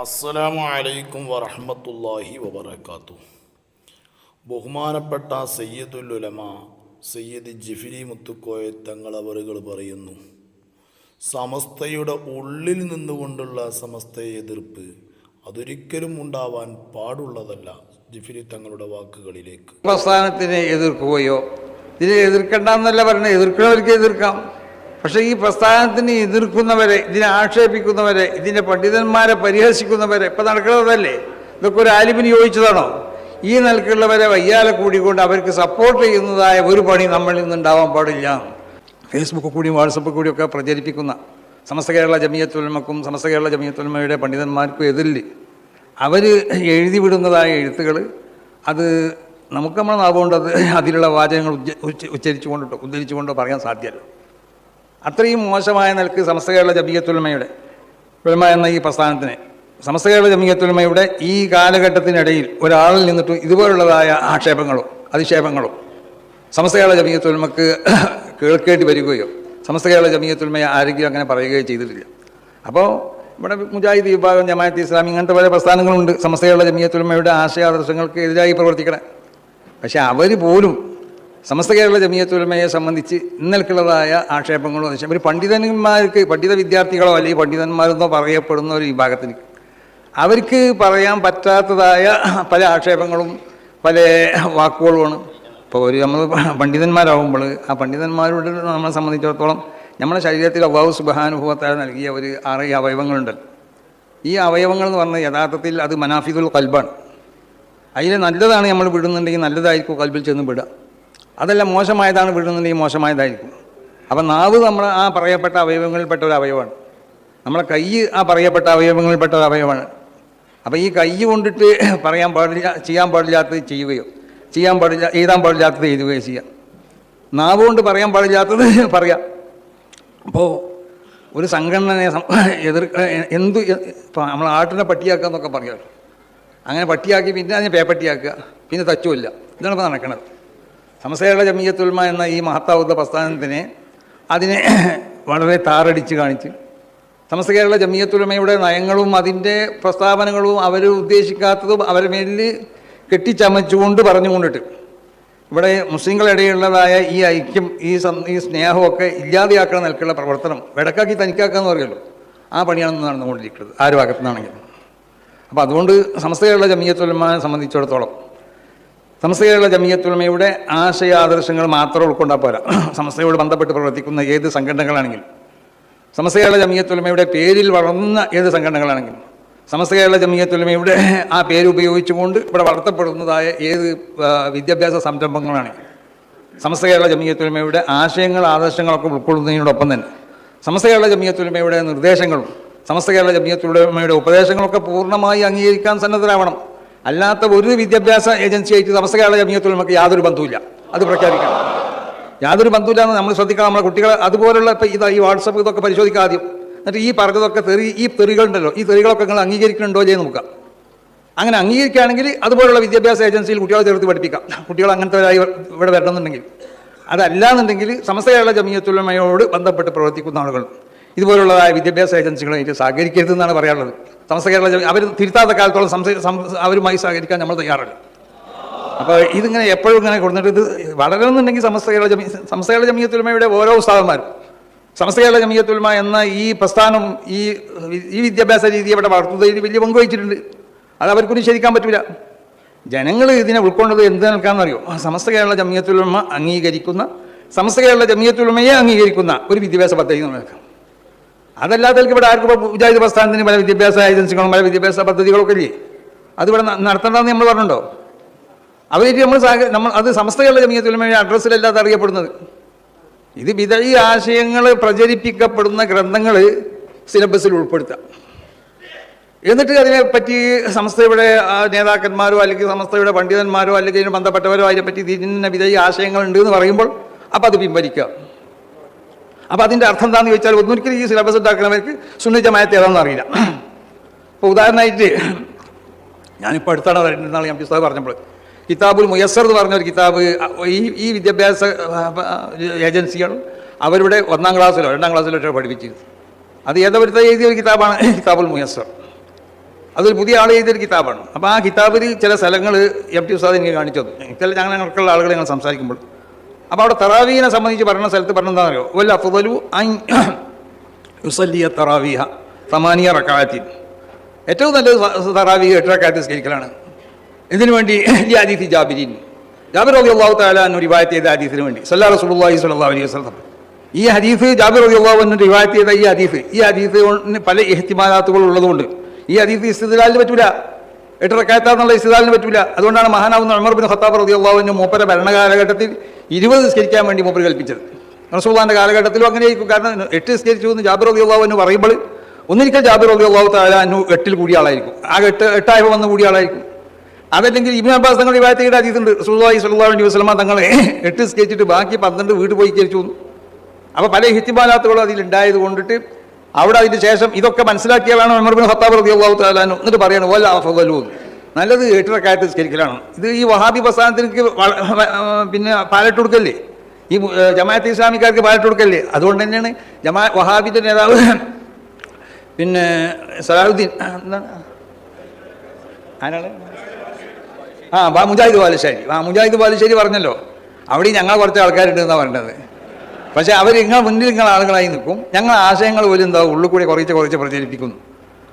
അസ്സലാമു അലൈക്കും വറഹ്മത്തുള്ളാഹി വബറകാത്തു ബഹുമാനപ്പെട്ട സയ്യിദുൽ ഉലമ സയ്യിദ് ജിഫിരി മുത്തുക്കോയ തങ്ങളവറുകൾ പറയുന്നു സമസ്തയുടെ ഉള്ളിൽ നിന്നുകൊണ്ടുള്ള സമസ്തയെ എതിർപ്പ് അതൊരിക്കലും ഉണ്ടാവാൻ പാടുള്ളതല്ല ജിഫിരി തങ്ങളുടെ വാക്കുകളിലേക്ക്. പ്രസ്ഥാനത്തിനെ എതിർക്കുകയോ ഇതിനെ എതിർക്കണ്ടെന്നല്ല പറഞ്ഞ എതിർക്കുന്നവർക്ക് എതിർക്കാം. പക്ഷേ ഈ പ്രസ്ഥാനത്തിനെ എതിർക്കുന്നവരെ ഇതിനെ ആക്ഷേപിക്കുന്നവരെ ഇതിന്റെ പണ്ഡിതന്മാരെ പരിഹസിക്കുന്നവരെ ഇപ്പം നടക്കുന്നതല്ലേ ഇതൊക്കെ ഒരു ആലിമിന് യോജിച്ചതാണോ ഈ നിലക്കുള്ളവരെ വയ്യാലെ കൂടിക്കൊണ്ട് അവർക്ക് സപ്പോർട്ട് ചെയ്യുന്നതായ ഒരു പണി നമ്മളിൽ നിന്നുണ്ടാവാൻ പാടില്ല. ഫേസ്ബുക്ക് കൂടിയും വാട്സപ്പ് ഒക്കെ പ്രചരിപ്പിക്കുന്ന സമസ്ത കേരള ജമിയത്തുലമക്കും സമസ്ത കേരള ജമിയത്തുലമയുടെ പണ്ഡിതന്മാർക്കും എതിരിൽ അവർ എഴുതി വിടുന്നതായ എഴുത്തുകൾ അത് നമുക്ക് നമ്മൾ നാവുകൊണ്ട് അത് അതിലുള്ള വാചകങ്ങൾ ഉച്ച ഉച്ചരിച്ചുകൊണ്ടോ ഉദ്ധരിച്ചുകൊണ്ടോ പറയാൻ സാധ്യമല്ല അത്രയും മോശമായ നിലയ്ക്ക് സമസ്ത കേരള ജമീയത്തുൽമയുടെ ഉലമ എന്ന ഈ പ്രസ്ഥാനത്തിന് സമസ്ത കേരള ജമീയത്തുൽമയുടെ ഈ കാലഘട്ടത്തിനിടയിൽ ഒരാളിൽ നിന്നിട്ട് ഇതുപോലുള്ളതായ ആക്ഷേപങ്ങളോ അധിക്ഷേപങ്ങളോ സമസ്ത കേരള ജമീയത്തുൽമക്ക് കേൾക്കേണ്ടി വരികയോ സമസ്ത കേരള ജമീയത്തുൽമയെ ആരെങ്കിലും അങ്ങനെ പറയുകയോ ചെയ്തിട്ടില്ല. അപ്പോൾ ഇവിടെ മുജാഹിദ് വിഭാഗം ജമാഅത്ത് ഇസ്ലാം ഇങ്ങനത്തെ പല പ്രസ്ഥാനങ്ങളുണ്ട്. സമസ്ത കേരള ജമിയത്തുൽമയുടെ ആശയാദർശങ്ങൾക്ക് എതിരായി പ്രവർത്തിക്കണേ. പക്ഷേ അവർ പോലും സമസ്ത കേരള ജമിയത്തുൽമയെ സംബന്ധിച്ച് ഇന്നൽക്കുള്ളതായ ആക്ഷേപങ്ങളോ എന്ന് വെച്ചാൽ ഒരു പണ്ഡിതന്മാർക്ക് പണ്ഡിത വിദ്യാർത്ഥികളോ അല്ലെങ്കിൽ പണ്ഡിതന്മാരെന്നോ പറയപ്പെടുന്ന ഒരു വിഭാഗത്തിന് അവർക്ക് പറയാൻ പറ്റാത്തതായ പല ആക്ഷേപങ്ങളും പല വാക്കുകളുമാണ്. ഇപ്പോൾ ഒരു നമ്മൾ പണ്ഡിതന്മാരാകുമ്പോൾ ആ പണ്ഡിതന്മാരോട് നമ്മളെ സംബന്ധിച്ചിടത്തോളം നമ്മുടെ ശരീരത്തിൽ അള്ളാഹു സുബാനുഭവത്താൽ നൽകിയ ഒരു ആറ് അവയവങ്ങളുണ്ടല്ലോ ഈ അവയവങ്ങൾ എന്ന് പറഞ്ഞാൽ യഥാർത്ഥത്തിൽ അത് മനാഫിദുൽ കൽബാണ് അതിൽ നല്ലതാണ് നമ്മൾ വിടുന്നുണ്ടെങ്കിൽ നല്ലതായിരിക്കും കൽബിൽ ചെന്ന് വിടുക. അതല്ല മോശമായതാണ് വിടുന്നുണ്ടെങ്കിൽ മോശമായതായിരിക്കും. അപ്പം നാവ് നമ്മൾ ആ പറയപ്പെട്ട അവയവങ്ങളിൽപ്പെട്ട ഒരു അവയവമാണ്. നമ്മളെ കൈ ആ പറയപ്പെട്ട അവയവങ്ങളിൽപ്പെട്ട ഒരു അവയവമാണ്. അപ്പോൾ ഈ കൈ കൊണ്ടിട്ട് പറയാൻ പാടില്ല ചെയ്യാൻ പാടില്ലാത്തത് ചെയ്യുകയോ ചെയ്യാൻ പാടില്ല എഴുതാൻ പാടില്ലാത്തത് എഴുതുകയോ ചെയ്യാം. നാവ് കൊണ്ട് പറയാൻ പാടില്ലാത്തത് പറയാം. അപ്പോൾ ഒരു സംഘടനയെ എതിർ എന്ത് ഇപ്പം നമ്മൾ ആട്ടിനെ പട്ടിയാക്കുക എന്നൊക്കെ പറയാമല്ലോ അങ്ങനെ പട്ടിയാക്കി പിന്നെ അതിനെ പേപ്പട്ടിയാക്കുക പിന്നെ തച്ചുമില്ല. ഇതാണ് ഇപ്പോൾ നടക്കുന്നത് സമസ്തയുടെ ജമീയത്തുൽമ എന്ന ഈ മഹത്താവുന്ന പ്രസ്ഥാനത്തിനെ അതിനെ വളരെ താറടിച്ച് കാണിച്ച് സമസ്ത കേരള ജമീയത്തുലമയുടെ നയങ്ങളും അതിന്റെ പ്രസ്താവനകളും അവർ ഉദ്ദേശിക്കാത്തതും അവരെ മേലിൽ കെട്ടിച്ചമച്ചുകൊണ്ട് പറഞ്ഞുകൊണ്ടിട്ട് ഇവിടെ മുസ്ലിങ്ങളിടയിലുള്ളതായ ഈ ഐക്യം ഈ ഈ സ്നേഹമൊക്കെ ഇല്ലാതെയാക്കുന്ന നിലക്കുള്ള പ്രവർത്തനം വെടക്കാക്കി തനിക്കാക്കുക എന്ന് പറയുമല്ലോ. ആ പണിയാണ് നടന്നുകൊണ്ടിരിക്കുന്നത് ആര് ഭാഗത്തു നിന്നാണെങ്കിലും. അപ്പോൾ അതുകൊണ്ട് സമസ്ത കേരള ജമീയത്തുലമയെ സംബന്ധിച്ചിടത്തോളം കേരള ജമീയത്തുലമയുടെ ആശയാദർശങ്ങൾ മാത്രം ഉൾക്കൊണ്ടാൽ പോരാ. സംസ്ഥയോട് ബന്ധപ്പെട്ട് പ്രവർത്തിക്കുന്ന ഏത് സംഘടനകളാണെങ്കിലും. സമസ്ത കേരള ജമീയത്തുലമയുടെ പേരിൽ വളർന്ന ഏത് സംഘടനകളാണെങ്കിലും. സമസ്ത കേരള ജമീയത്തുലമയുടെ ആ പേര് ഉപയോഗിച്ചുകൊണ്ട് ഇവിടെ വളർത്തപ്പെടുന്നതായ ഏത് വിദ്യാഭ്യാസ സംരംഭങ്ങളാണെങ്കിലും സമസ്ത കേരള ജമീയത്തുലമയുടെ ആശയങ്ങൾ ആദർശങ്ങളൊക്കെ ഉൾക്കൊള്ളുന്നതിനോടൊപ്പം തന്നെ. സമസ്ത കേരള ജമീയത്തുലമയുടെ നിർദ്ദേശങ്ങളും സമസ്ത കേരള ഉപദേശങ്ങളൊക്കെ പൂർണമായി അംഗീകരിക്കാൻ സന്നദ്ധരാവണം. അല്ലാത്ത ഒരു വിദ്യാഭ്യാസ ഏജൻസിയായിട്ട് കേരള നമുക്ക് യാതൊരു ബന്ധവുമില്ല. അത് പ്രഖ്യാപിക്കണം. യാതൊരു ബന്ധമില്ലാന്ന് നമ്മൾ ശ്രദ്ധിക്കണം. നമ്മളെ കുട്ടികളെ അതുപോലുള്ള ഇപ്പം ഇതാ ഈ വാട്സപ്പ് ഇതൊക്കെ പരിശോധിക്കുക ആദ്യം. എന്നിട്ട് ഈ പറഞ്ഞതൊക്കെ തെറി ഈ തെറികളുണ്ടല്ലോ ഈ തെറികളൊക്കെ നിങ്ങൾ അംഗീകരിക്കുന്നുണ്ടോ എന്ന് നോക്കാം അങ്ങനെ അംഗീകരിക്കുകയാണെങ്കിൽ അതുപോലുള്ള വിദ്യാഭ്യാസ ഏജൻസിയിൽ കുട്ടികളെ ചേർത്ത് പഠിപ്പിക്കാം. കുട്ടികൾ അങ്ങനത്തെവരായി ഇവിടെ വരണമെന്നുണ്ടെങ്കിൽ. അതല്ല എന്നുണ്ടെങ്കിൽ സമസ്ത കേരള ജമീയത്തുലമയോട് ബന്ധപ്പെട്ട് പ്രവർത്തിക്കുന്ന ആളുകൾ. ഇതുപോലുള്ളതായ വിദ്യാഭ്യാസ ഏജൻസികളായിട്ട് സഹകരിക്കരുതെന്നാണ് പറയാനുള്ളത്. സമസ്ത കേരള അവർ തിരുത്താത്ത കാലത്തോളം അവരുമായി സഹകരിക്കാൻ നമ്മൾ തയ്യാറല്ല. അപ്പോൾ ഇതിങ്ങനെ എപ്പോഴും ഇങ്ങനെ കൊടുത്തിട്ട് ഇത് വളരണമെന്നുണ്ടെങ്കിൽ സമസ്ത കേരള ജമീ സമസ്ത കേരള ജമീയത്തുലമയുടെ ഓരോ ഉസ്താദന്മാരും സമസ്ത കേരള ജമീയത്തുലമ എന്ന ഈ പ്രസ്ഥാനം ഈ ഈ വിദ്യാഭ്യാസ രീതി ഇവിടെ വളർത്തുന്നതിൽ വലിയ പങ്ക് വഹിച്ചിട്ടുണ്ട് അത് അവർക്കൊന്നും ശരിക്കാൻ പറ്റില്ല ജനങ്ങൾ ഇതിനെ ഉൾക്കൊണ്ടത് എന്ത് നിൽക്കാമെന്നറിയോ സമസ്ത കേരള ജമീയത്തുലമ അംഗീകരിക്കുന്ന സമസ്ത കേരള ജമീയത്തുലമയെ അംഗീകരിക്കുന്ന ഒരു വിദ്യാഭ്യാസ പദ്ധതി നിലനിൽക്കാം അതല്ലാത്തവർക്ക് ഇവിടെ ആർക്കും മുജാഹിദ് പ്രസ്ഥാനത്തിന് പല വിദ്യാഭ്യാസ ഏജൻസികളും പല വിദ്യാഭ്യാസ പദ്ധതികളൊക്കെ ഇല്ലേ അതിവിടെ ന- നടത്തണ്ടെന്ന് നമ്മൾ പറഞ്ഞിട്ടുണ്ടോ? അവരായിട്ട് നമ്മൾ നമ്മൾ അത് സംസ്ഥകളുടെ ജമീയത്തുലമയുടെ അഡ്രസ്സിലല്ലാതെ അറിയപ്പെടുന്നത്. ഇത് വിതഴി ആശയങ്ങൾ പ്രചരിപ്പിക്കപ്പെടുന്ന ഗ്രന്ഥങ്ങൾ സിലബസിൽ ഉൾപ്പെടുത്താം. എന്നിട്ട് അതിനെപ്പറ്റി സംസ്ഥയുടെ നേതാക്കന്മാരോ അല്ലെങ്കിൽ സംസ്ഥയുടെ പണ്ഡിതന്മാരോ അല്ലെങ്കിൽ ബന്ധപ്പെട്ടവരോ അതിനെപ്പറ്റി ഇതിന് വിധേയ ആശയങ്ങളുണ്ട് എന്ന് പറയുമ്പോൾ അപ്പോൾ അത് പിൻവലിക്കുക അപ്പോൾ അതിന്റെ അർത്ഥം എന്താണെന്ന് ചോദിച്ചാൽ ഒന്നൊരിക്കലും ഈ സിലബസ് ഉണ്ടാക്കുന്നവർക്ക് സുന്നിജമായത്തെ ഏതാണെന്ന് അറിയില്ല. ഇപ്പോൾ ഉദാഹരണമായിട്ട് ഞാനിപ്പോൾ അടുത്താണ് പറയുന്നത് ഞാൻ പുസ്തകം പറഞ്ഞപ്പോൾ. കിതാബുൽ മുയസർ എന്ന് പറഞ്ഞ ഒരു കിതാബ് ഈ ഈ വിദ്യാഭ്യാസ ഏജൻസികളും അവരുടെ ഒന്നാം ക്ലാസ്സിലോ രണ്ടാം ക്ലാസ്സിലോ ഒക്കെ പഠിപ്പിച്ചത് അത് ഏതോ എഴുതിയ ഒരു കിതാബാണ്? കിതാബുൽ മുയസർ അതൊരു പുതിയ ആൾ എഴുതിയൊരു കിതാബാണ്. അപ്പോൾ ആ കിതാബിൽ ചില സ്ഥലങ്ങൾ എം ടി ഉസ്താദ് എനിക്ക് കാണിച്ചു തന്നു. ചില ഞങ്ങൾ ഞങ്ങൾക്കുള്ള ആളുകൾ ഞങ്ങൾ സംസാരിക്കുമ്പോൾ അപ്പോൾ അവിടെ തറാവീനെ സംബന്ധിച്ച് പറയുന്ന സ്ഥലത്ത് പറഞ്ഞെന്താ വല്ല അഫുദലു യുസല്ലിയ തറാവീഹ സമാനിയ റക്കാത്തിൻ ഏറ്റവും നല്ലത് തറാവി തറാവീഹ് എട്ട് റക്കാത്ത് സ്കരിക്കലാണ് ഇതിനു വേണ്ടി ഹദീസ് ജാബിരിൻ. ജാബിർ റബി അള്ളാഹു താലാന്ന് റിവായത്ത് ചെയ്ത ഹദീസിന് വേണ്ടി. സല്ലാ റസൂലുള്ളാഹി സ്വല്ലല്ലാഹു അലൈഹി വസ്ലം ഈ ഹദീസ് ജാബിർ റബി അള്ളാഹു റിവായത്ത് ചെയ്ത ഈ ഹദീഫ് ഈ ഹദീഫിന് പല എഹ്തിമാനാത്തുകൾ ഉള്ളതുകൊണ്ട് ഈ ഹദീഫ് ഇസ്തിദാലിന് പറ്റൂല. എട്ടറക്കാത്ത എന്നുള്ള ഇസ്തിദാലിന് പറ്റൂല. അതുകൊണ്ടാണ് മഹാനാവുന്ന ഉമർ ബിൻ ഖത്താബ് റബി അള്ളാഹുവിന്റെ മൂപ്പര ഭരണകാലഘട്ടത്തിൽ ഇരുപത് നിസ്കരിക്കാൻ വേണ്ടി മൂപ്പർ കൽപ്പിച്ചത്. റസൂള്ളാന്റെ കാലഘട്ടത്തിലും അങ്ങനെയായിരിക്കും. കാരണം എട്ട് നിസ്കരിച്ചു എന്ന് ജാബിർ അലി അള്ളാഹു എന്ന് പറയുമ്പോൾ ഒന്നിരിക്കൽ ജാബിർ അലി അള്ളാഹു താലാനു എട്ടിൽ കൂടിയ ആളായിരിക്കും. ആ എട്ട് എട്ടായപ്പോൾ വന്ന് കൂടിയ ആളായിരിക്കും. അതല്ലെങ്കിൽ ഇബിൻ അബ്ബാസ് തങ്ങൾ റിവായത്തിന്റെ അതീതുണ്ട് സുല്ലാഹി സുല്ലാ അലൈഹി വസ്ലമ തങ്ങളെ എട്ട് സ്കെച്ചിട്ട് ബാക്കി പന്ത്രണ്ട് വീട് പോയി വന്നു അപ്പോൾ പല ഹിത്തിബാലാത്തുകളും അതിൽ ഉണ്ടായത് കൊണ്ടിട്ട് അവിടെ അതിന് ശേഷം ഇതൊക്കെ മനസ്സിലാക്കിയ വേണം ഹത്താബ് റബി അള്ളാഹു താലാനു എന്നിട്ട് പറയണം വല്ല അഫലു നല്ലത് എട്ടരക്കാലത്ത് സ്കരിക്കലാണ് ഇത് ഈ വഹാബി പ്രസ്ഥാനത്തിലേക്ക് പിന്നെ പാലട്ട് കൊടുക്കല്ലേ? ഈ ജമാഅത്ത് ഇസ്ലാമിക്കാർക്ക് പാലട്ട് കൊടുക്കല്ലേ? അതുകൊണ്ട് തന്നെയാണ് ജമാ വഹാബിന്റെ നേതാവ് പിന്നെ സലാഹുദ്ദീൻ എന്താണ്? ആരാണ്? ആ ബാ മുജാഹിദ് ബാലുശ്ശേരി. ആ മുജാഹിദ് ബാലുശ്ശേരി പറഞ്ഞല്ലോ. അവിടെ ഞങ്ങൾ കുറച്ച് ആൾക്കാരുണ്ട് എന്നാണ് പറഞ്ഞത്. പക്ഷേ അവർ നിങ്ങൾ മുന്നിൽ നിങ്ങൾ ആളുകളായി നിൽക്കും. ഞങ്ങൾ ആശയങ്ങൾ പോലും എന്താ ഉള്ളിൽ കൂടി കുറച്ച് കുറച്ച് പ്രചരിപ്പിക്കുന്നു.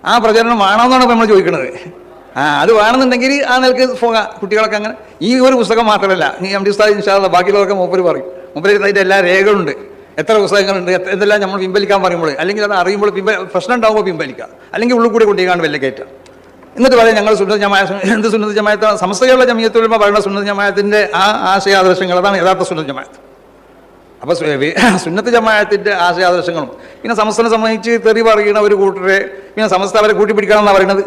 ആ പ്രചരണം വേണമെന്നാണ് ഇപ്പോൾ നമ്മൾ ചോദിക്കുന്നത് ആ അത് വേണമെന്നുണ്ടെങ്കിൽ ആ നിലയ്ക്ക് പോകാം കുട്ടികളൊക്കെ അങ്ങനെ. ഈ ഒരു പുസ്തകം മാത്രമല്ല നീ എം ഡി ഉസ്താദ് ഇൻഷാല്ല ബാക്കിയുള്ളവർക്ക് മൂപ്പര് പറയും. മൂപ്പര് അതിന്റെ എല്ലാ രേഖകളുണ്ട്. എത്ര പുസ്തകങ്ങളുണ്ട് എന്തെല്ലാം നമ്മൾ പിൻവലിക്കാൻ പറയുമ്പോൾ. അല്ലെങ്കിൽ അത് അറിയുമ്പോൾ പിൻവ പ്രശ്നം ഉണ്ടാകുമ്പോൾ പിൻവലിക്കുക. അല്ലെങ്കിൽ ഉള്ളിൽ കൂടി കൊണ്ടുപോകാണ്ട് വലിയ കയറ്റുക. എന്നിട്ട് പറയാം ഞങ്ങൾ സുന്നത്ത് ജമായ എന്ത് സുന്നത്ത് ജമായത്താണ് സമസ്തകളുടെ ജമീയത്തുള്ള പറയുന്ന സുന്നത്ത് ജമായത്തിന്റെ ആ ആശയാദർശങ്ങൾ അതാണ് യഥാർത്ഥ സുന്നത്ത് ജമായത്ത് അപ്പോൾ സുന്നത്ത് ജമായത്തിന്റെ ആശയാദർശങ്ങളും. പിന്നെ സമസ്തനെ സംബന്ധിച്ച് തെറി പറയുന്ന ഒരു കൂട്ടരെ പിന്നെ സമസ്ത അവരെ കൂട്ടിപ്പിടിക്കണം എന്നാണ് പറയുന്നത്.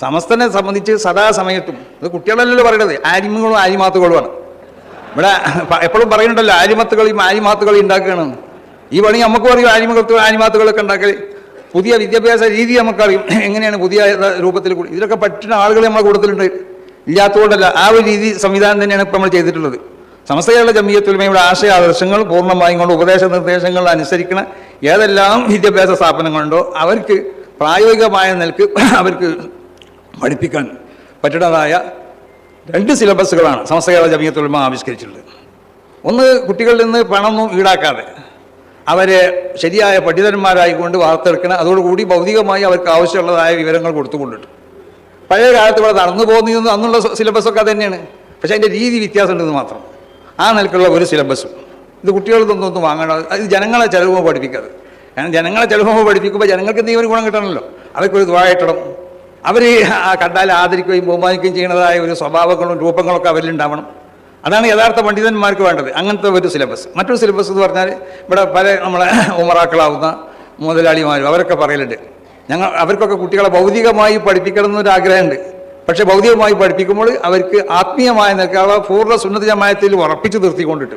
സമസ്തനെ സംബന്ധിച്ച് സദാസമയത്തും. ഇത് കുട്ടികളല്ലല്ലോ പറയണത്. ആരിമകളും ആരിമാത്തുകളുമാണ്. ഇവിടെ എപ്പോഴും പറയുന്നുണ്ടല്ലോ ആരിമത്തുകളും ആരിമാത്തുകളും ഉണ്ടാക്കുകയാണ്. ഈ പണി നമുക്ക് പറയും ആരിമകത്തും ആരിമാത്തുകളൊക്കെ ഉണ്ടാക്കൽ പുതിയ വിദ്യാഭ്യാസ രീതി നമുക്കറിയും. എങ്ങനെയാണ് പുതിയ രൂപത്തിൽ കൂടി. ഇതിലൊക്കെ പറ്റുന്ന ആളുകൾ നമ്മളെ കൂട്ടത്തിലുണ്ട്. ഇല്ലാത്തതുകൊണ്ടല്ല ആ ഒരു രീതി സംവിധാനം തന്നെയാണ് ഇപ്പം നമ്മൾ ചെയ്തിട്ടുള്ളത്. സമസ്തകളുടെ ജമീയത്തുലമയുടെ ആശയ ആദർശങ്ങൾ പൂർണമായും കൊണ്ട് ഉപദേശ നിർദ്ദേശങ്ങൾ അനുസരിക്കുന്ന ഏതെല്ലാം വിദ്യാഭ്യാസ സ്ഥാപനങ്ങളുണ്ടോ അവർക്ക് പ്രായോഗികമായ നിലയ്ക്ക് അവർക്ക് പഠിപ്പിക്കാൻ പറ്റുന്നതായ രണ്ട് സിലബസുകളാണ് സമസ്തകളുടെ ജമീയത്തുള്ള ആവിഷ്കരിച്ചിട്ടുള്ളത്. ഒന്ന് കുട്ടികളിൽ നിന്ന് പണമൊന്നും ഈടാക്കാതെ അവരെ ശരിയായ പണ്ഡിതന്മാരായിക്കൊണ്ട് വാർത്തെടുക്കണം അതോടുകൂടി ഭൗതികമായി അവർക്ക് ആവശ്യമുള്ളതായ വിവരങ്ങൾ കൊടുത്തുകൊണ്ടിട്ട്. പഴയ കാലത്ത് ഇവിടെ നടന്നു പോകുന്നതെന്ന് അന്നുള്ള സിലബസൊക്കെ തന്നെയാണ് പക്ഷേ അതിന്റെ രീതി വ്യത്യാസമുണ്ടെന്ന് മാത്രം. ആ നിലക്കുള്ള ഒരു സിലബസും. ഇത് കുട്ടികൾക്കൊന്നും ഒന്നും വാങ്ങണം അത് ജനങ്ങളെ ചെലവുമ്പോൾ പഠിപ്പിക്കാതെ കാരണം ജനങ്ങളെ ചെലവുമ്പോൾ പഠിപ്പിക്കുമ്പോൾ ജനങ്ങൾക്ക് എന്തെങ്കിലും ഒരു ഗുണം കിട്ടണമല്ലോ. അവർക്കൊരു ദ്വായിട്ടണം അവർ കണ്ടാൽ ആദരിക്കുകയും ബഹുമാനിക്കുകയും ചെയ്യുന്നതായ ഒരു സ്വഭാവങ്ങളും രൂപങ്ങളൊക്കെ അവരിലുണ്ടാവണം അതാണ് യഥാർത്ഥ പണ്ഡിതന്മാർക്ക് വേണ്ടത്. അങ്ങനത്തെ ഒരു സിലബസ് മറ്റൊരു സിലബസ് എന്ന് പറഞ്ഞാൽ ഇവിടെ പല നമ്മളെ ഉമറാക്കളാവുന്ന മുതലാളിമാരും അവരൊക്കെ പറയലുണ്ട്. ഞങ്ങൾ അവർക്കൊക്കെ കുട്ടികളെ ഭൗതികമായി പഠിപ്പിക്കണം എന്നൊരു ആഗ്രഹമുണ്ട്. പക്ഷേ ഭൗതികമായി പഠിപ്പിക്കുമ്പോൾ അവർക്ക് ആത്മീയമായ നിൽക്കാതെ പൂർണ സുന്നത ജമായത്തിൽ ഉറപ്പിച്ചു നിർത്തിക്കൊണ്ടിട്ട്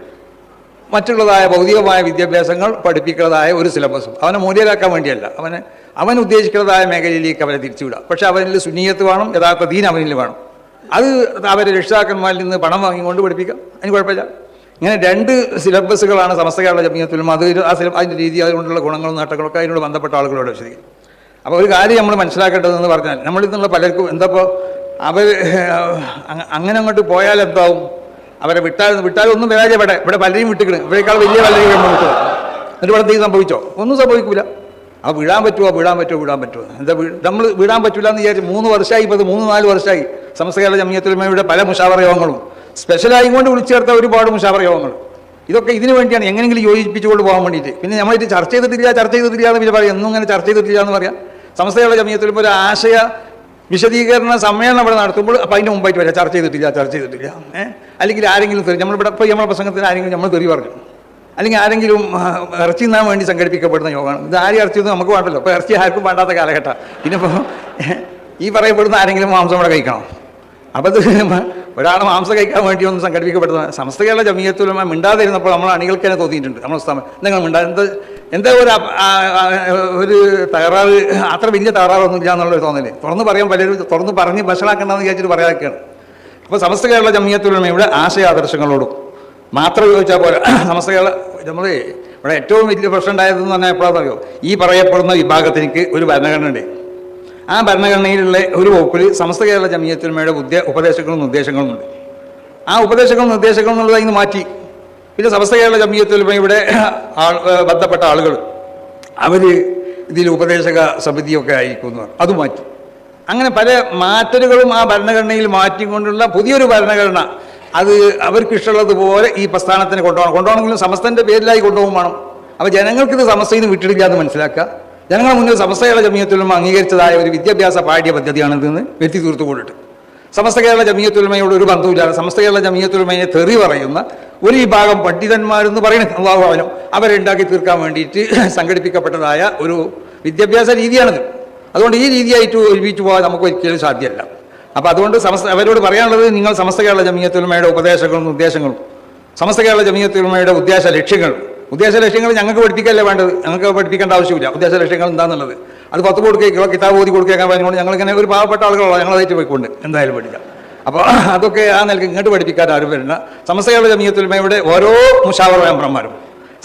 മറ്റുള്ളതായ ഭൗതികമായ വിദ്യാഭ്യാസങ്ങൾ പഠിപ്പിക്കുന്നതായ ഒരു സിലബസും അവനെ മൂല്യരാക്കാൻ വേണ്ടിയല്ല. അവനെ അവൻ ഉദ്ദേശിക്കുന്നതായ മേഖലയിലേക്ക് അവരെ തിരിച്ചുവിടുക പക്ഷെ അവനിൽ സുന്നീയത്ത് വേണം യഥാർത്ഥ ദീൻ അവനിൽ വേണം. അത് അവരെ രക്ഷിതാക്കന്മാരിൽ നിന്ന് പണം വാങ്ങിക്കൊണ്ട് പഠിപ്പിക്കാം. അതിന് കുഴപ്പമില്ല. ഇങ്ങനെ രണ്ട് സിലബസുകളാണ് സമസ്തകളുടെ ജമീയത്തിലും അത് ആ സിലബ അതിന്റെ രീതി അതുകൊണ്ടുള്ള ഗുണങ്ങളും നേട്ടങ്ങളൊക്കെ അതിനോട് ബന്ധപ്പെട്ട ആളുകളോട് വിശദിക്കും അപ്പോൾ ഒരു കാര്യം നമ്മൾ മനസ്സിലാക്കേണ്ടതെന്ന് പറഞ്ഞാൽ നമ്മളിൽ നിന്നുള്ള പലർക്കും എന്തപ്പോൾ അവർ അങ്ങനെ അങ്ങോട്ട് പോയാൽ എന്താവും? അവരെ വിട്ടാൽ വിട്ടാൽ ഒന്നും പരാജയപ്പെടെ ഇവിടെ പലരെയും വിട്ടിക്കണം ഇവരെക്കാൾ വലിയ പലരെയും വിട്ടത് എന്നിട്ട് ഇവിടെ എന്തെങ്കിലും സംഭവിച്ചോ? ഒന്നും സംഭവിക്കില്ല ആ വിടാൻ പറ്റുമോ വിടാൻ പറ്റുമോ വിടാൻ പറ്റുമോ എന്താ നമ്മൾ വിടാൻ പറ്റില്ല എന്ന് വിചാരിച്ച് മൂന്ന് വർഷമായി ഇപ്പോൾ മൂന്ന് നാല് വർഷമായി സമസ്തകാല ജമിയത്തുലമയുടെ പല മുഷാവറ യോഗങ്ങളും. സ്പെഷ്യലായി കൊണ്ട് വിളിച്ചു ചേർത്ത ഒരുപാട് മുഷാവറ യോഗങ്ങൾ. ഇതൊക്കെ ഇതിനു വേണ്ടിയാണ് എങ്ങനെയെങ്കിലും യോജിപ്പിച്ചുകൊണ്ട് പോകാൻ വേണ്ടിയിട്ട്. പിന്നെ നമ്മളിത് ചർച്ച ചെയ്തിട്ടില്ല ചർച്ച ചെയ്തിട്ടില്ല എന്ന് പിന്നെ പറയാം. ഇങ്ങനെ ചർച്ച ചെയ്തിട്ടില്ല എന്ന് പറയാം. സമസ്തകളുടെ ജമിയത്തിലും ഒരു ആശയ വിശദീകരണ സമ്മേളനം ഇവിടെ നടത്തുമ്പോൾ അപ്പോൾ അതിന്റെ മുമ്പായിട്ട് വരാം. ചർച്ച ചെയ്തിട്ടില്ല ചർച്ച ചെയ്തിട്ടില്ല. അല്ലെങ്കിൽ ആരെങ്കിലും തെറി നമ്മളിവിടെ ഇപ്പോൾ നമ്മുടെ പ്രസംഗത്തിന് ആരെങ്കിലും നമ്മൾ തെറി പറഞ്ഞു. അല്ലെങ്കിൽ ആരെങ്കിലും ഇറച്ചി തിന്നാൻ വേണ്ടി സംഘടിപ്പിക്കപ്പെടുന്ന യോഗമാണ്. ഇത് ആരും ഇറച്ചി നമുക്ക് വേണ്ടല്ലോ ഇപ്പോൾ ഇറച്ചി ആർക്കും വേണ്ടാത്ത കാലഘട്ടം. പിന്നിപ്പോൾ ഈ പറയപ്പെടുന്ന ആരെങ്കിലും മാംസം ഇവിടെ കഴിക്കണം. അപ്പോൾ ഇത് ഒരാൾ മാംസം കഴിക്കാൻ വേണ്ടി ഒന്നും സംഘടിപ്പിക്കപ്പെടുന്ന സമസ്തകളുടെ ജമീയത്തുലമ മിണ്ടാതിരുന്നപ്പോൾ നമ്മൾ അണികൾക്ക് തന്നെ തോന്നിയിട്ടുണ്ട്. നമ്മൾ സ്ഥലം നിങ്ങൾ മിണ്ടാ എന്താ എന്താ ഒരു ഒരു തകരാറ് അത്ര വലിയ തകരാറൊന്നും ഇല്ല എന്നുള്ളൊരു തോന്നൽ. തുറന്ന് പറയാൻ പലരും തുറന്ന് പറഞ്ഞ് വഷളാക്കണ്ടെന്ന് വിചാരിച്ചിട്ട് പറയാനൊക്കെയാണ് അപ്പോൾ സമസ്ത കേരള ജമീയത്തുലമയുടെ ആശയാദർശങ്ങളോടും മാത്രം ചോദിച്ചാൽ പോലെ കേരള നമ്മൾ ഇവിടെ ഏറ്റവും വലിയ പ്രശ്നം ഉണ്ടായതെന്ന് പറഞ്ഞാൽ എപ്പോഴാണെന്ന് അറിയോ ഈ പറയപ്പെടുന്ന വിഭാഗത്തിനിക്ക് ഒരു ഭരണഘടന ഉണ്ട് ആ ഭരണഘടനയിലുള്ള ഒരു വകുപ്പിൽ സമസ്ത കേരള ജമീയത്തിന്മയുടെ ഉദ്യ ഉപദേശങ്ങളും നിർദ്ദേശങ്ങളും ഉണ്ട്. ആ ഉപദേശങ്ങളും നിർദ്ദേശങ്ങളും എന്നുള്ളത് അതിന് മാറ്റി. പിന്നെ സമസ്ത കേരള ജമിയത്തുലമയുടെ ആൾ ബന്ധപ്പെട്ട ആളുകൾ അവർ ഇതിൽ ഉപദേശക സമിതിയൊക്കെ പറഞ്ഞു. അത് മാറ്റി. അങ്ങനെ പല മാറ്റലുകളും ആ ഭരണഘടനയിൽ മാറ്റിക്കൊണ്ടുള്ള പുതിയൊരു ഭരണഘടന അത് അവർക്ക് ഇഷ്ടമുള്ളതുപോലെ ഈ പ്രസ്ഥാനത്തിന് കൊണ്ടുപോകണം. കൊണ്ടുപോകണമെങ്കിലും സമസ്തന്റെ പേരിലായി കൊണ്ടുപോകും വേണം. അപ്പോൾ ജനങ്ങൾക്ക് ഇത് സമസ്തയിൽ നിന്ന് വിട്ടിടില്ല എന്ന് മനസ്സിലാക്കുക. ജനങ്ങളുടെ മുന്നിൽ സമസ്ത കേരള ജമിയത്തുലമ അംഗീകരിച്ചതായ ഒരു വിദ്യാഭ്യാസ പാഠ്യ പദ്ധതിയാണിതെന്ന് വ്യക്തി തീർത്തു കൊണ്ടിട്ട് സമസ്ത കേരള ജമീയത്തുലമയോട് ഒരു ബന്ധവുമില്ലാതെ സമസ്ത കേരള ജമീയത്തുലമയെ തെറി പറയുന്ന ഒരു വിഭാഗം പണ്ഡിതന്മാരെന്ന് പറയുന്നത് അള്ളാഹുവാനും അവരുണ്ടാക്കി തീർക്കാൻ വേണ്ടിയിട്ട് സംഘടിപ്പിക്കപ്പെട്ടതായ ഒരു വിദ്യാഭ്യാസ രീതിയാണിത്. അതുകൊണ്ട് ഈ രീതിയായിട്ട് ഒരുമിച്ച് പോകാൻ നമുക്ക് ഒരിക്കലും സാധ്യമല്ല. അപ്പോൾ അതുകൊണ്ട് സമസ്ത അവരോട് പറയാനുള്ളത് നിങ്ങൾ സമസ്ത കേരള ജമിയത്തുലമയുടെ ഉപദേശങ്ങളും ഉദ്ദേശങ്ങളും സമസ്ത കേരള ജമിയത്തുലമയുടെ ഉദ്ദേശ ലക്ഷ്യങ്ങൾ. ഉദ്ദേശ ലക്ഷ്യങ്ങൾ ഞങ്ങൾക്ക് പഠിപ്പിക്കല്ലേ വേണ്ടത്? ഞങ്ങൾക്ക് പഠിപ്പിക്കേണ്ട ആവശ്യമില്ല. ഉദ്ദേശ ലക്ഷ്യങ്ങൾ എന്താണെന്നുള്ളത് അത് പത്ത് കൊടുക്കുക കിതാബ് ഓതി കൊടുക്കുക പറഞ്ഞുകൊണ്ട് ഞങ്ങളിങ്ങനെ ഒരു പാവപ്പെട്ട ആളുകളോ ഞങ്ങളതായിട്ട് പോയിക്കൊണ്ട് എന്തായാലും പഠിക്കാം. അപ്പോൾ അതൊക്കെ ആ നിലയ്ക്ക് ഇങ്ങോട്ട് പഠിപ്പിക്കാൻ ആരും വരുന്ന സമസ്ത കേരള ജമിയത്തുലമയുടെ ഓരോ മുഷാവർ മെമ്പർമാരും.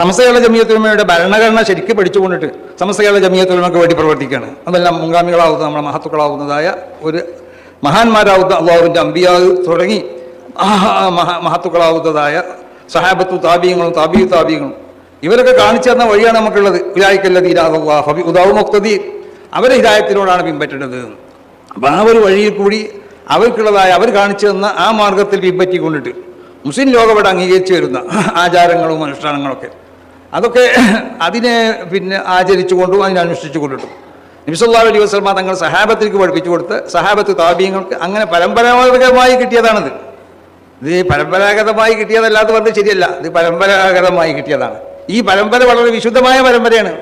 സമസ്ത കേരള ജമിയത്തുലമയുടെ ഭരണഘടന ശരിക്കും പഠിച്ചുകൊണ്ടിട്ട് സമസ്ത കേരള ജമിയത്തുലമക്ക് വേണ്ടി പ്രവർത്തിക്കുകയാണ്. അതെല്ലാം മുൻഗാമികളാവുന്ന നമ്മുടെ മഹത്തുക്കളാവുന്നതായ ഒരു മഹാന്മാരാവുന്ന അള്ളാഹുവിന്റെ അമ്പിയാവ് തുടങ്ങി മഹത്തുക്കളാവുന്നതായ സഹാബത്തു താപീയങ്ങളും താബിയു താപീയങ്ങളും ഇവരൊക്കെ കാണിച്ചു തന്ന വഴിയാണ് നമുക്കുള്ളത്. ഉലായിക്കല്ലതീരാഹബി ഉദാവ് മുക്തദീ അവരെ ഹിതായത്തിനോടാണ് പിൻപറ്റേണ്ടത് അപ്പം ആ ഒരു വഴിയിൽ കൂടി അവർക്കുള്ളതായ അവർ കാണിച്ചു തന്ന ആ മാർഗത്തിൽ പിൻപറ്റിക്കൊണ്ടിട്ട് മുസ്ലിം ലോകം ഇവിടെ അംഗീകരിച്ചു വരുന്ന ആചാരങ്ങളും അനുഷ്ഠാനങ്ങളൊക്കെ. അതൊക്കെ അതിനെ പിന്നെ ആചരിച്ചുകൊണ്ടും അതിനനുഷ്ഠിച്ചു കൊണ്ടിട്ടും നബിസല്ലാ അലൈഹി വസ്ലമ തങ്ങൾ സഹാബത്തിലേക്ക് പഠിപ്പിച്ചു കൊടുത്ത് സഹാബത്ത് താപീയങ്ങൾക്ക് അങ്ങനെ പരമ്പരാഗതമായി കിട്ടിയതാണിത്. ഇത് പരമ്പരാഗതമായി കിട്ടിയതല്ലാത്ത പറഞ്ഞത് ശരിയല്ല. ഇത് പരമ്പരാഗതമായി കിട്ടിയതാണ്. ഈ പരമ്പര വളരെ വിശുദ്ധമായ പരമ്പരയാണ്.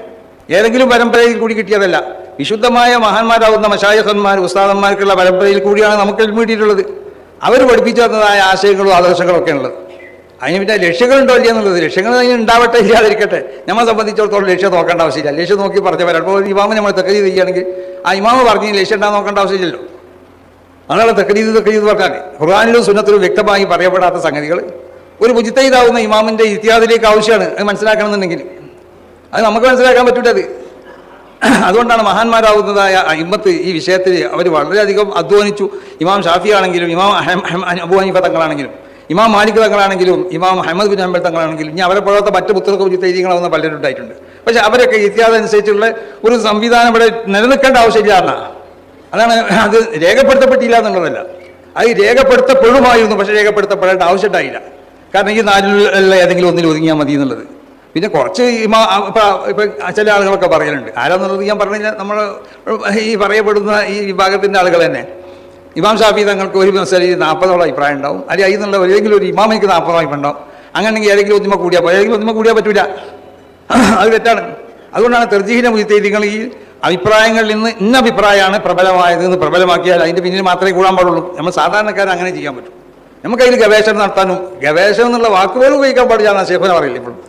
ഏതെങ്കിലും പരമ്പരയിൽ കൂടി കിട്ടിയതല്ല. വിശുദ്ധമായ മഹാന്മാരാകുന്ന മശായഹന്മാർ ഉസ്താദന്മാർക്കുള്ള പരമ്പരയിൽ കൂടിയാണ് നമുക്ക് കിട്ടിയിട്ടുള്ളത് അവർ പഠിപ്പിച്ചു തന്നതായ ആശയങ്ങളും ആദർശങ്ങളും ഒക്കെ ഉള്ളത് അതിന് പിന്നെ ലക്ഷ്യങ്ങളുണ്ടോ ഇല്ല എന്നുള്ളത്? ലക്ഷ്യങ്ങൾ അതിന് ഉണ്ടാവട്ടെ ഇല്ലാതിരിക്കട്ടെ നമ്മളെ സംബന്ധിച്ചിടത്തോളം ലക്ഷ്യം നോക്കേണ്ട ആവശ്യമില്ല. ലക്ഷ്യം നോക്കി പറഞ്ഞ വരാം. അപ്പോൾ ഇമാമ നമ്മൾ തെക്കരി ചെയ്യുകയാണെങ്കിൽ ആ ഇമാമ പറഞ്ഞ് ലക്ഷ്യം ഉണ്ടാകാൻ നോക്കേണ്ട ആവശ്യമില്ലല്ലോ. അതാണ് തെക്കരീത് തെക്കരീത് പറഞ്ഞാൽ ഖുർആാനിലും സുന്നത്തിലും വ്യക്തമായി പറയപ്പെടാത്ത സംഗതികൾ ഒരു മുജിത്തൈതാവുന്ന ഇമാമിന്റെ ഇത്യാദിലേക്ക് ആവശ്യമാണ്. അത് മനസ്സിലാക്കണമെന്നുണ്ടെങ്കിൽ. അത് നമുക്ക് മനസ്സിലാക്കാൻ പറ്റൂല്ലത് അതുകൊണ്ടാണ് മഹാന്മാരാവുന്നതായ ഇമ്മത്ത് ഈ വിഷയത്തിൽ അവർ വളരെയധികം അധ്വാനിച്ചു. ഇമാം ഷാഫി ആണെങ്കിലും ഇമാം അഹം- ഹനീഫ തങ്ങളാണെങ്കിലും. ഇമാം മാലിക് തങ്ങളാണെങ്കിലും ഇമാം അഹമ്മദ് ബിൻ ഹംബൽ തങ്ങളാണെങ്കിലും ഇനി അവരെ പോലത്തെ മറ്റ് മുജിത്തൈതികളാവുന്ന പലരും ഉണ്ടായിട്ടുണ്ട്. പക്ഷെ അവരൊക്കെ ഇത്യാദി അനുസരിച്ചുള്ള ഒരു സംവിധാനം ഇവിടെ നിലനിൽക്കേണ്ട ആവശ്യമില്ലാന്ന അതാണ് അത് രേഖപ്പെടുത്തപ്പെട്ടില്ല എന്നുള്ളതല്ല. അത് രേഖപ്പെടുത്തപ്പെടുമായിരുന്നു പക്ഷെ രേഖപ്പെടുത്തപ്പെടേണ്ട ആവശ്യമുണ്ടായില്ല. കാരണം ഈ നാലിലുള്ള ഏതെങ്കിലും ഒന്നിൽ ഒതുങ്ങിയാൽ മതി എന്നുള്ളത്. പിന്നെ കുറച്ച് ഇമാ ഇപ്പം ചില ആളുകളൊക്കെ പറയലുണ്ട്. ആരാന്നുള്ളത് ഞാൻ പറഞ്ഞില്ല. നമ്മൾ ഈ പറയപ്പെടുന്ന ഈ വിഭാഗത്തിന്റെ ആളുകൾ തന്നെ. ഇമാം ഷാഫി തങ്ങൾക്ക് ഒരു മസലിൽ നാൽപ്പതോളം അഭിപ്രായം ഉണ്ടാവും. അല്ലെങ്കിൽ അതിൽ നിന്നുള്ള ഏതെങ്കിലും ഒരു ഇമാമയ്ക്ക് നാൽപ്പതോളം അഭിപ്രായം ഉണ്ടാവും. അങ്ങനെയെങ്കിൽ ഏതെങ്കിലും ഒന്നിമ കൂടിയാൽ പോയി ഏതെങ്കിലും ഒന്നിമ കൂടിയാൽ പറ്റില്ല അത് തെറ്റാണ്. അതുകൊണ്ടാണ് തെർജീഹിനെ നിങ്ങൾ ഈ അഭിപ്രായങ്ങളിൽ നിന്ന് ഇന്ന അഭിപ്രായമാണ് പ്രബലമായത് എന്ന് പ്രബലമാക്കിയാൽ അതിന്റെ പിന്നിൽ മാത്രമേ കൂടാൻ പാടുള്ളൂ. നമ്മൾ സാധാരണക്കാരൻ അങ്ങനെ ചെയ്യാൻ പറ്റും. നമുക്കതിൽ ഗവേഷണം നടത്താനും ഗവേഷണം എന്നുള്ള വാക്കുകൾ ഉപയോഗിക്കാൻ പാടില്ല എന്നാണ് ശേഖന പറയില്ല ഇപ്പോഴും.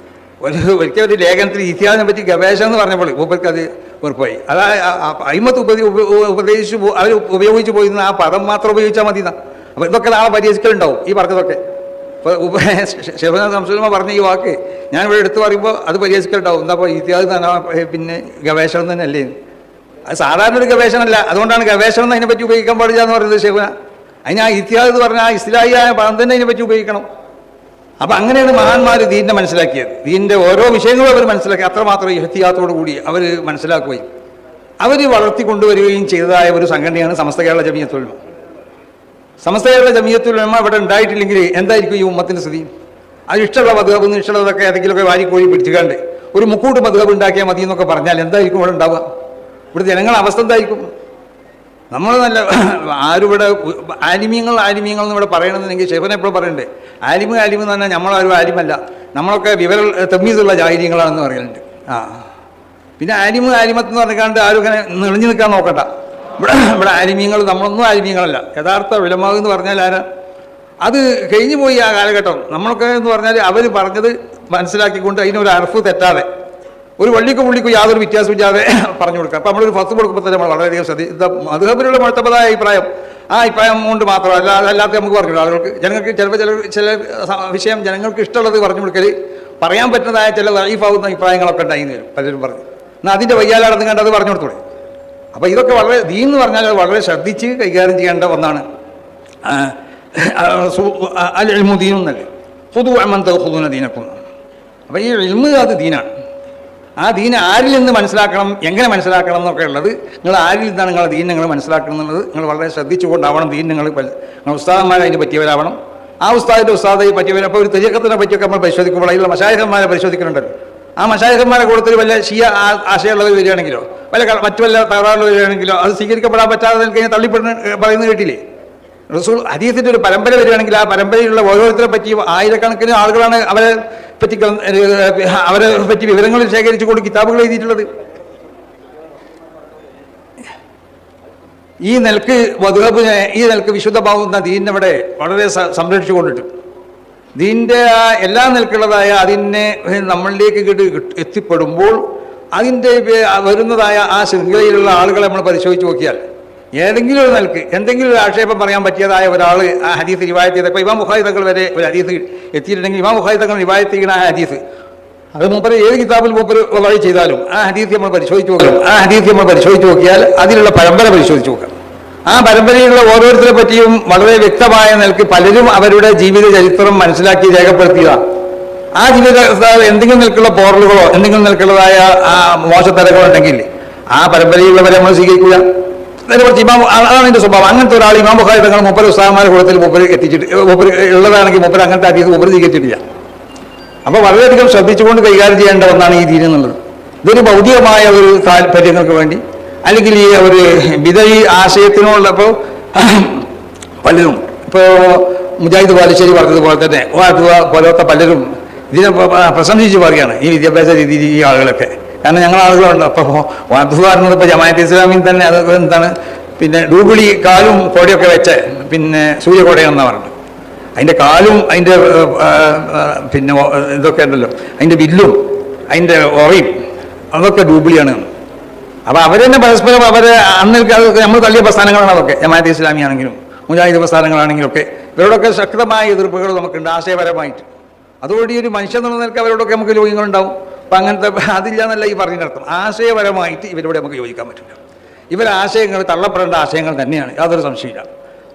ഒരു ഒരിക്കൽ ഒരു ലേഖനത്തിൽ ഇതിഹാസം പറ്റി ഗവേഷണം എന്ന് പറഞ്ഞപ്പോൾ മൂപ്പർക്ക് അത് ഉറപ്പായി അതായത് അയിമത്ത് ഉപദേ ഉപ- ഉപദേശിച്ചു അവർ ഉപയോഗിച്ച് പോയിരുന്ന ആ പദം മാത്രം ഉപയോഗിച്ചാൽ മതി അപ്പോൾ ഇതൊക്കെ നാളെ പരിഹരിക്കലുണ്ടാവും ഈ പറഞ്ഞതൊക്കെ ഇപ്പോൾ ശിവനാഥ് സംസുലമ പറഞ്ഞ ഈ വാക്ക് ഞാൻ ഇവിടെ എടുത്തു പറയുമ്പോൾ അത് പരിഹരിക്കലുണ്ടാവും എന്താ അപ്പോൾ ഇതിഹാസം തന്നെ പിന്നെ ഗവേഷണം തന്നെ അല്ലേ അത് സാധാരണ ഒരു ഗവേഷണമല്ല. അതുകൊണ്ടാണ് ഗവേഷണം അതിനെപ്പറ്റി ഉപയോഗിക്കാൻ പാടില്ല എന്ന് പറയുന്നത് ശിവന. അതിന് ആ എന്ന് പറഞ്ഞാൽ ആ ഇസ്ലാഹിയായ പദം തന്നെ അതിനെപ്പറ്റി ഉപയോഗിക്കണം. അപ്പം അങ്ങനെയാണ് മഹാന്മാര് ദീനിനെ മനസ്സിലാക്കിയത്. ദീനിന്റെ ഓരോ വിഷയങ്ങളും അവർ മനസ്സിലാക്കി. അത്രമാത്രം ഇഹത്തിയാത്തോടു കൂടി അവർ മനസ്സിലാക്കുകയും അവർ വളർത്തിക്കൊണ്ടുവരികയും ചെയ്തതായ ഒരു സംഘടനയാണ് സമസ്ത കേരള ജമിയത്തുൽമ സമസ്ത കേരള ജമിയത്തുൽമ ഇവിടെ ഉണ്ടായിട്ടില്ലെങ്കിൽ എന്തായിരിക്കും ഈ ഉമ്മത്തിന്റെ സ്ഥിതി? അത് ഇഷ്ടമുള്ള മധുഹബ് ഇഷ്ടമുള്ളതൊക്കെ ഏതെങ്കിലുമൊക്കെ വാരിക്കോഴി പിടിച്ചുകാണ്ട് ഒരു മുക്കൂട്ട് മധുഹബ് ഉണ്ടാക്കിയാൽ മതി എന്നൊക്കെ പറഞ്ഞാൽ എന്തായിരിക്കും ഇവിടെ ഉണ്ടാവുക? ഇവിടെ ജനങ്ങളുടെ അവസ്ഥ എന്തായിരിക്കും? നമ്മൾ നല്ല ആരും ഇവിടെ ആലിമ്യങ്ങൾ ആലിമ്യങ്ങൾ എന്ന് ഇവിടെ പറയണമെന്നുണ്ടെങ്കിൽ ഷെഫൻ എപ്പോഴും പറയണ്ടേ. ആലിമ് ആലിമ് എന്ന് പറഞ്ഞാൽ നമ്മളാരും ആലിമല്ല. നമ്മളൊക്കെ വിവര തെമ്മീതുള്ള ജാഹിര്യങ്ങളാണെന്ന് പറയുന്നുണ്ട് ആ പിന്നെ ആലിമ് ആലിമത്ത് എന്ന് പറഞ്ഞാണ്ട് ആരും ഇങ്ങനെ നിളിഞ്ഞു നിൽക്കാൻ നോക്കണ്ട. ഇവിടെ ഇവിടെ ആലിമ്യങ്ങൾ നമ്മളൊന്നും ആലിമ്യങ്ങളല്ല യഥാർത്ഥ വിലമാവ് എന്ന് പറഞ്ഞാൽ ആരാ? അത് കഴിഞ്ഞു പോയി ആ കാലഘട്ടം. നമ്മളൊക്കെ എന്ന് പറഞ്ഞാൽ അവർ പറഞ്ഞത് മനസ്സിലാക്കിക്കൊണ്ട് അതിനൊരു അർഫ് തെറ്റാതെ. ഒരു വള്ളിക്കും പുള്ളിക്കും യാതൊരു വ്യത്യാസമില്ലാതെ പറഞ്ഞു കൊടുക്കുക. അപ്പം നമ്മളൊരു ഫസ്റ്റ് കൊടുക്കുമ്പോൾ തന്നെ നമ്മൾ വളരെയധികം ശ്രദ്ധ മധുഹബിലുള്ള മഴത്തപ്പതായ അഭിപ്രായം. ആ അഭിപ്രായം കൊണ്ട് മാത്രമല്ല അല്ലാത്ത നമുക്ക് പറഞ്ഞു ആളുകൾക്ക് ജനങ്ങൾക്ക് ചിലപ്പോൾ ചില ചില വിഷയം ജനങ്ങൾക്ക് ഇഷ്ടമുള്ളത് പറഞ്ഞു കൊടുക്കൽ പറയാൻ പറ്റുന്നതായ ചില ലൈഫാവുന്ന അഭിപ്രായങ്ങളൊക്കെ ഉണ്ടായി വരും പലരും പറഞ്ഞു. എന്നാൽ അതിന്റെ വയ്യാലാടന്ന് കണ്ടത് പറഞ്ഞു കൊടുത്തു അപ്പോൾ ഇതൊക്കെ വളരെ ദീൻ എന്ന് പറഞ്ഞാൽ വളരെ ശ്രദ്ധിച്ച് കൈകാര്യം ചെയ്യേണ്ട ഒന്നാണ്. അൽ ഇൽമു ദീനും എന്നല്ലേ ഹുദു അമന്ത ഹുദൂന ദീനക്കുന്നു അപ്പോൾ ഈ ഇൽമ് അത് ദീനാണ്. ആ ദീൻ ആരിൽ നിന്ന് മനസ്സിലാക്കണം എങ്ങനെ മനസ്സിലാക്കണം എന്നൊക്കെ ഉള്ളത് നിങ്ങൾ ആരിൽ നിന്നാണ് നിങ്ങളെ ദീൻ നിങ്ങൾ മനസ്സിലാക്കണം എന്നുള്ളത് നിങ്ങൾ വളരെ ശ്രദ്ധിച്ചുകൊണ്ടാവണം ദീൻ നിങ്ങൾ നിങ്ങൾ ഉസ്താദന്മാരെ അതിന് പറ്റിയവരാവണം. ആ ഉസ്താദിന്റെ ഉസ്താദെ പറ്റിയവരും അപ്പോൾ ഒരു തെരിയക്കത്തിനെ പറ്റിയൊക്കെ നമ്മൾ പരിശോധിക്കുമ്പോൾ അതിലുള്ള മഷായകന്മാരെ പരിശോധിക്കുന്നുണ്ടല്ലോ. ആ മഷായകന്മാരെ കൂടുതൽ വല്ല ആ- ആശയമുള്ളവർ വരികയാണെങ്കിലോ വല്ല മറ്റു വല്ല തകരാറുള്ളവരാണെങ്കിലോ അത് സ്വീകരിക്കപ്പെടാൻ പറ്റാതെ കഴിഞ്ഞാൽ തള്ളിപ്പെടുന്ന പറയുന്നത് കേട്ടില്ലേ? റസൂൽ ഹദീസിന്റെ ഒരു പരമ്പര വരികയാണെങ്കിൽ ആ പരമ്പരയിലുള്ള ഓരോരുത്തരെ പറ്റി ആയിരക്കണക്കിന് ആളുകളാണ് അവരെ പറ്റി അവരെ പറ്റി വിവരങ്ങൾ ശേഖരിച്ചു കൊണ്ട് കിതാബുകൾ എഴുതിയിട്ടുള്ളത്. ഈ നിലയ്ക്ക് വധുഹബിനെ ഈ നിലയ്ക്ക് വിശുദ്ധമാവുന്ന ദീനിനെ ഇവിടെ വളരെ സംരക്ഷിച്ചു കൊണ്ടിട്ട് ദീന്റെ ആ എല്ലാ നിലക്കുള്ളതായ അതിനെ നമ്മളിലേക്ക് എത്തിപ്പെടുമ്പോൾ അതിന്റെ വരുന്നതായ ആ ശൃംഖലയിലുള്ള ആളുകളെ നമ്മൾ പരിശോധിച്ച് നോക്കിയാൽ ഏതെങ്കിലും ഒരു നിലയ്ക്ക് എന്തെങ്കിലും ഒരു ആക്ഷേപം പറയാൻ പറ്റിയതായ ഒരാൾ ആ ഹദീസ് റിവായത്ത് ചെയ്തപ്പോൾ ഇമാം ബുഖാരി വരെ ഒരു ഹദീസ് എത്തിയിട്ടുണ്ടെങ്കിൽ ഇമാം തങ്ങൾ റിവായത്ത് ചെയ്യുന്ന ആ ഹദീസ്. അത് മുമ്പ് ഏത് കിതാബിൽ മൂപ്പർ വളരെ ചെയ്താലും ആ ഹദീസ് നമ്മൾ പരിശോധിച്ച് നോക്കണം. ആ ഹദീസ് നമ്മൾ പരിശോധിച്ച് നോക്കിയാൽ അതിലുള്ള പരമ്പര പരിശോധിച്ച് നോക്കണം ആ പരമ്പരയിലുള്ള ഓരോരുത്തരെ പറ്റിയും വളരെ വ്യക്തമായ നിലയ്ക്ക് പലരും അവരുടെ ജീവിത ചരിത്രം മനസ്സിലാക്കി രേഖപ്പെടുത്തിയതാണ് ആ ജീവിത എന്തെങ്കിലും നിൽക്കുള്ള പോറലുകളോ എന്തെങ്കിലും നിൽക്കുള്ളതായ ആ മോശത്തരങ്ങളോ ഉണ്ടെങ്കിൽ ആ പരമ്പരയിലുള്ളവരെ നമ്മൾ സ്വീകരിക്കില്ല നേരെ കുറച്ച് ഇമാം അതാണ് എന്റെ സ്വഭാവം. അങ്ങനത്തെ ഒരാൾ ഇമാം ബുഖാരി തങ്ങൾ മുപ്പത് ഉസ്താഹന്മാരെ കൂടത്തിൽ മുപ്പര് എത്തിച്ചിട്ട് മുപ്പര് ഉള്ളതാണെങ്കിൽ മുപ്പര് അങ്ങനത്തെ അധികം മുപ്പര് സ്വീകരിച്ചിട്ടില്ല. അപ്പോൾ വളരെയധികം ശ്രദ്ധിച്ചുകൊണ്ട് കൈകാര്യം ചെയ്യേണ്ട ഒന്നാണ് ഈ ദീനം എന്നുള്ളത്. ഇതൊരു ഭൗതികമായ ഒരു താല്പര്യങ്ങൾക്ക് വേണ്ടി അല്ലെങ്കിൽ ഈ ഒരു വിധയി ആശയത്തിനുള്ള ഇപ്പോൾ പലരും ഇപ്പോ മുജാഹിദ് ബാലുശ്ശേരി പറഞ്ഞതുപോലെ തന്നെ പോലത്തെ പലരും ഇതിനെ പ്രശംസിച്ച് പറയുകയാണ് ഈ വിദ്യാഭ്യാസ രീതി ഈ ആളുകളൊക്കെ. കാരണം ഞങ്ങൾ ആളുകളുണ്ട്. അപ്പോൾ പറഞ്ഞത് ഇപ്പോൾ ജമാഅത്ത് ഇസ്ലാമിൽ തന്നെ അത് എന്താണ്? പിന്നെ ഡൂബിളി കാലും കോടിയൊക്കെ വെച്ച് പിന്നെ സൂര്യകോടയാണെന്നാണ് പറഞ്ഞത് അതിന്റെ കാലും അതിന്റെ പിന്നെ ഇതൊക്കെ ഉണ്ടല്ലോ. അതിന്റെ വില്ലും അതിന്റെ ഒറയും അതൊക്കെ ഡൂബിളിയാണ് അപ്പോൾ അവർ തന്നെ പരസ്പരം അവർ അന്ന് നമ്മൾ തള്ളിയ പ്രസ്ഥാനങ്ങളാണ് അതൊക്കെ. ജമാഅത്ത് ഇസ്ലാമി ആണെങ്കിലും മുജാഹിദ് പ്രസ്ഥാനങ്ങളാണെങ്കിലും ഒക്കെ. ഇവരോടൊക്കെ ശക്തമായ എതിർപ്പുകൾ നമുക്കുണ്ട് ആശയപരമായിട്ട്. അതുകൊണ്ട് ഒരു മനുഷ്യൻ എന്നുള്ള നിലയ്ക്ക് അവരോടൊക്കെ നമുക്ക് യോഗ്യങ്ങളുണ്ടാവും അപ്പം അങ്ങനത്തെ അതില്ല എന്നല്ല ഈ നടത്തും ആശയപരമായിട്ട് ഇവരോട് നമുക്ക് യോജിക്കാൻ പറ്റില്ല. ഇവർ ആശയങ്ങൾ തള്ളപ്പെടേണ്ട ആശയങ്ങൾ തന്നെയാണ്. യാതൊരു സംശയമില്ല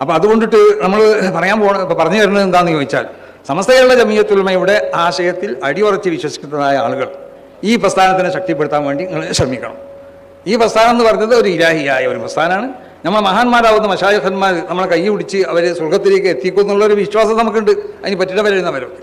അപ്പോൾ അതുകൊണ്ടിട്ട് നമ്മൾ പറയാൻ പോണ പറഞ്ഞു തരുന്നത് എന്താണെന്ന് ചോദിച്ചാൽ സമസ്ത കേരള ജമീയത്തുൽമയുടെ ആശയത്തിൽ അടിയുറച്ച് വിശ്വസിക്കുന്നതായ ആളുകൾ ഈ പ്രസ്ഥാനത്തിനെ ശക്തിപ്പെടുത്താൻ വേണ്ടി നിങ്ങൾ ശ്രമിക്കണം. ഈ പ്രസ്ഥാനം എന്ന് പറഞ്ഞത് ഒരു ഇലാഹിയായ ഒരു പ്രസ്ഥാനമാണ്. നമ്മൾ മഹാന്മാരാവുന്ന മഷായഖന്മാർ നമ്മളെ കൈ പിടിച്ച് അവർ സ്വർഗത്തിലേക്ക് എത്തിക്കും എന്നുള്ളൊരു വിശ്വാസം നമുക്കുണ്ട്. അതിന് പറ്റിയവരുന്നവരൊക്കെ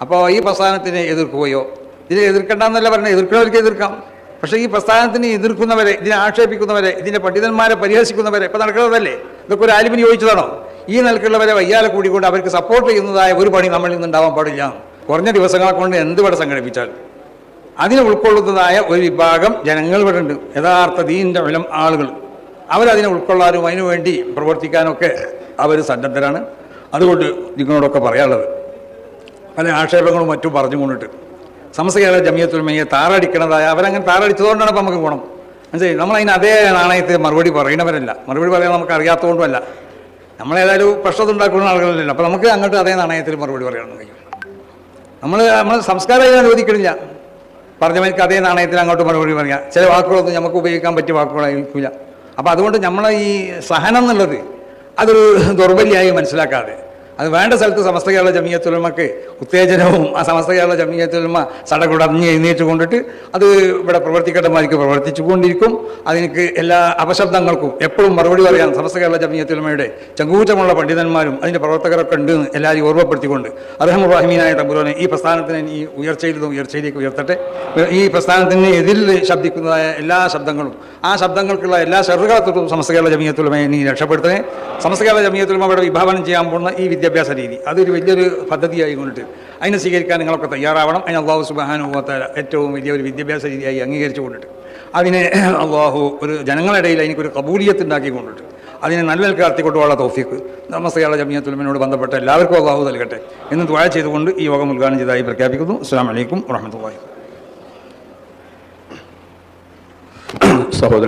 അപ്പോൾ ഈ പ്രസ്ഥാനത്തിനെ എതിർക്കുകയോ ഇതിനെ എതിർക്കണ്ടെന്നല്ല പറഞ്ഞത്? എതിർക്കുന്നവർക്ക് എതിർക്കാം. പക്ഷേ ഈ പ്രസ്ഥാനത്തിനെ എതിർക്കുന്നവരെ ഇതിനെ ആക്ഷേപിക്കുന്നവരെ ഇതിന്റെ പണ്ഡിതന്മാരെ പരിഹസിക്കുന്നവരെ ഇപ്പം നടക്കുന്നതല്ലേ ഇതൊക്കെ ഒരു ആലിമിന് ചോദിച്ചതാണോ ഈ നിലക്കുള്ളവരെ വയ്യാലെ കൂടിക്കൊണ്ട് അവർക്ക് സപ്പോർട്ട് ചെയ്യുന്നതായ ഒരു പണി നമ്മളിൽ നിന്നുണ്ടാവാൻ പാടില്ല. കുറഞ്ഞ ദിവസങ്ങളെ കൊണ്ട് എന്ത് സംഘടിപ്പിച്ചാൽ അതിനെ ഉൾക്കൊള്ളുന്നതായ ഒരു വിഭാഗം ജനങ്ങൾ ഇവിടെ ഉണ്ട്. യഥാർത്ഥ ദീന്റെ വിലം ആളുകൾ. അവരതിനെ ഉൾക്കൊള്ളാനും അതിനുവേണ്ടി പ്രവർത്തിക്കാനൊക്കെ അവർ സന്നദ്ധരാണ്. അതുകൊണ്ട് നിങ്ങളോടൊക്കെ പറയാനുള്ളത്. പല ആക്ഷേപങ്ങളും മറ്റും പറഞ്ഞുകൊണ്ടിട്ട്. സമസ്ത കേരള ജമിയത്തുൽമയെ താറടിക്കണതായ അവരങ്ങനെ താറടിച്ചതുകൊണ്ടാണ് ഇപ്പം നമുക്ക് ഗുണം. മനസ്സിലായി? നമ്മളതിന് അതേ നാണയത്തിൽ മറുപടി പറയണവരല്ല മറുപടി പറയാൻ നമുക്ക് അറിയാത്തതുകൊണ്ടുമല്ല. നമ്മളേതായാലും പ്രശ്നം ഉണ്ടാക്കുന്ന ആളുകളല്ലല്ലോ അപ്പോൾ നമുക്ക് അങ്ങോട്ട് അതേ നാണയത്തിൽ മറുപടി പറയാനൊന്നും കഴിയും. നമ്മൾ നമ്മൾ സംസ്കാരം അനുവദിക്കണില്ല. പറഞ്ഞവർക്ക് അതേ നാണയത്തിൽ അങ്ങോട്ട് മറുപടി പറയാം. ചില വാക്കുകളൊന്നും നമുക്ക് ഉപയോഗിക്കാൻ പറ്റിയ വാക്കുകളായിരിക്കില്ല. അപ്പോൾ അതുകൊണ്ട് നമ്മളെ ഈ സഹനം എന്നുള്ളത് അതൊരു ദൗർബല്യമായി മനസ്സിലാക്കാതെ അത് വേണ്ട സ്ഥലത്ത് സമസ്ത കേരള ജമീയത്തുലമ്മക്ക് ഉത്തേജനവും ആ സമസ്ത കേരള ജമീയത്തുലമ സടകുടഞ്ഞ് എഴുന്നേറ്റ് കൊണ്ടിട്ട് അത് ഇവിടെ പ്രവർത്തിക്കേണ്ടമാർക്ക് പ്രവർത്തിച്ചു കൊണ്ടിരിക്കും അതിനക്ക് എല്ലാ അപശബ്ദങ്ങൾക്കും എപ്പോഴും മറുപടി പറയാൻ സമസ്ത കേരള ജമീയത്തുലമ്മയുടെ ചങ്കൂറ്റമുള്ള പണ്ഡിതന്മാരും അതിന്റെ പ്രവർത്തകരൊക്കെ ഉണ്ട് എന്ന് എല്ലാവരും ഓർമ്മപ്പെടുത്തിക്കൊണ്ട് അർഹമുറാഹിമീനായ തമ്പുരാനെ ഈ പ്രസ്ഥാനത്തിന് ഈ ഉയർച്ചയിൽ നിന്ന് ഉയർച്ചയിലേക്ക് ഉയർത്തട്ടെ. ഈ പ്രസ്ഥാനത്തിന് എതിൽ ശബ്ദിക്കുന്നതായ എല്ലാ ശബ്ദങ്ങളും ആ ശബ്ദങ്ങൾക്കുള്ള എല്ലാ ഷെറുകളത്തും സമസ്ത കേരള ജമീയത്തുലമയെ നീ രക്ഷപ്പെടുത്തണേ. സമസ്ത കേരള ജമീയത്തുലമ ഇവിടെ വിഭാവനം ചെയ്യാൻ പോകുന്ന ഈ വിദ്യാഭ്യാസ രീതി. അതൊരു വലിയൊരു പദ്ധതിയായി കൊണ്ടിട്ട് അതിനെ സ്വീകരിക്കാൻ നിങ്ങളൊക്കെ തയ്യാറാവണം. അതിന് അള്ളാഹു സുബാനുഭവത്താല ഏറ്റവും വലിയ ഒരു വിദ്യാഭ്യാസ രീതിയായി അംഗീകരിച്ചു കൊണ്ടിട്ട് അതിനെ അള്ളാഹു ഒരു ജനങ്ങളിടയിൽ അതിനൊരു കബൂലിയത്ത് ഉണ്ടാക്കി കൊണ്ടിട്ട് അതിനെ നല്ല നിലയ്ക്ക് നടത്തിക്കൊണ്ടുള്ള തോഫിക്ക് നമസ്തയാള ജമിയത്തുലമിനോട് ബന്ധപ്പെട്ട എല്ലാവർക്കും അള്ളാഹു നൽകട്ടെ എന്ന് ദ്വാഴ ചെയ്തുകൊണ്ട് ഈ യോഗം ഉദ്ഘാടനം ചെയ്തതായി പ്രഖ്യാപിക്കുന്നു. അസ്സാം വലൈക്കും വാഹമത്തല്ലാഹി സഹോദരൻ